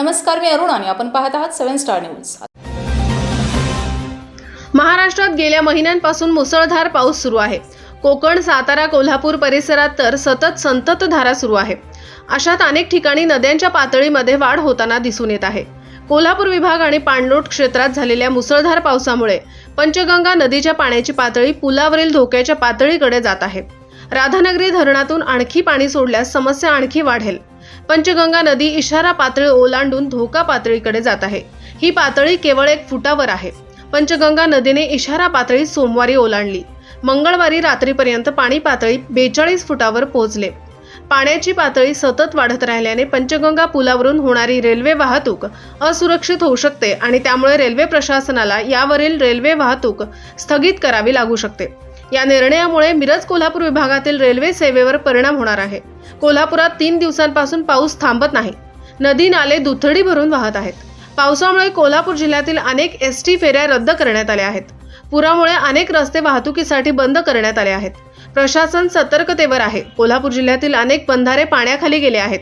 नमस्कार मी अरुण आणि आपण पाहत आहात सेव्हन स्टार न्यूज. महाराष्ट्रात गेल्या महिन्यांपासून मुसळधार पाऊस सुरू आहे. कोकण सातारा कोल्हापूर परिसरात तर सतत संततधारा सुरू आहे. अशात अनेक ठिकाणी नद्यांच्या पातळीमध्ये वाढ होताना दिसून येत आहे. कोल्हापूर विभाग आणि पाणलोट क्षेत्रात झालेल्या मुसळधार पावसामुळे पंचगंगा नदीच्या पाण्याची पातळी पुलावरील धोक्याच्या पातळीकडे जात आहे. राधानगरी धरणातून आणखी पाणी सोडल्यास समस्या आणखी वाढेल. पंचगंगा नदी इशारा पातळी ओलांडून धोका पातळीकडे जात आहे. ही पातळी केवळ एक फुटावर आहे. पंचगंगा नदीने इशारा पातळी सोमवारी ओलांडली. मंगळवारी रात्रीपर्यंत पाणी पातळी बेचाळीस फुटावर पोहोचले. पाण्याची पातळी सतत वाढत राहिल्याने पंचगंगा पुलावरून होणारी रेल्वे वाहतूक असुरक्षित होऊ शकते आणि त्यामुळे रेल्वे प्रशासनाला यावरील रेल्वे वाहतूक स्थगित करावी लागू शकते. या निर्णयामुळे मिरज कोल्हापूर विभागातील रेल्वे सेवेवर परिणाम होणार आहे. कोल्हापुरात तीन दिवसांपासून पाऊस थांबत नाही. नदी नाले दुथडी भरून वाहत आहेत. पावसामुळे कोल्हापूर जिल्ह्यातील अनेक एस टी फेऱ्या रद्द करण्यात आल्या आहेत. पुरामुळे अनेक रस्ते वाहतुकीसाठी बंद करण्यात आले आहेत. प्रशासन सतर्कतेवर आहे. कोल्हापूर जिल्ह्यातील अनेक बंधारे पाण्याखाली गेले आहेत.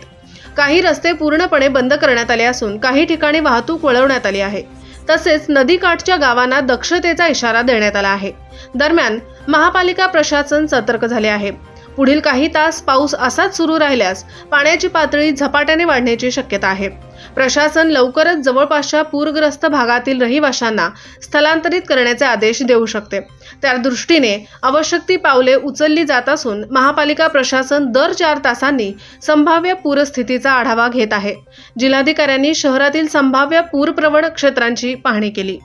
काही रस्ते पूर्णपणे बंद करण्यात आले असून काही ठिकाणी वाहतूक वळवण्यात आली आहे. तसेच नदीकाठच्या गावांना दक्षतेचा इशारा देण्यात आला आहे. दरम्यान महापालिका प्रशासन सतर्क झाले आहे. पुढील काही तास पाऊस असाच सुरू राहिल्यास पाण्याची पातळी झपाट्याने वाढण्याची शक्यता आहे. प्रशासन लवकरच जवळपासच्या पूरग्रस्त भागातील रहिवाशांना स्थलांतरित करण्याचे आदेश देऊ शकते. त्या दृष्टीने आवश्यक ती पावले उचलली जात असून महापालिका प्रशासन दर चार तासांनी संभाव्य पूरस्थितीचा आढावा घेत आहे. जिल्हाधिकाऱ्यांनी शहरातील संभाव्य पूरप्रवण क्षेत्रांची पाहणी केली.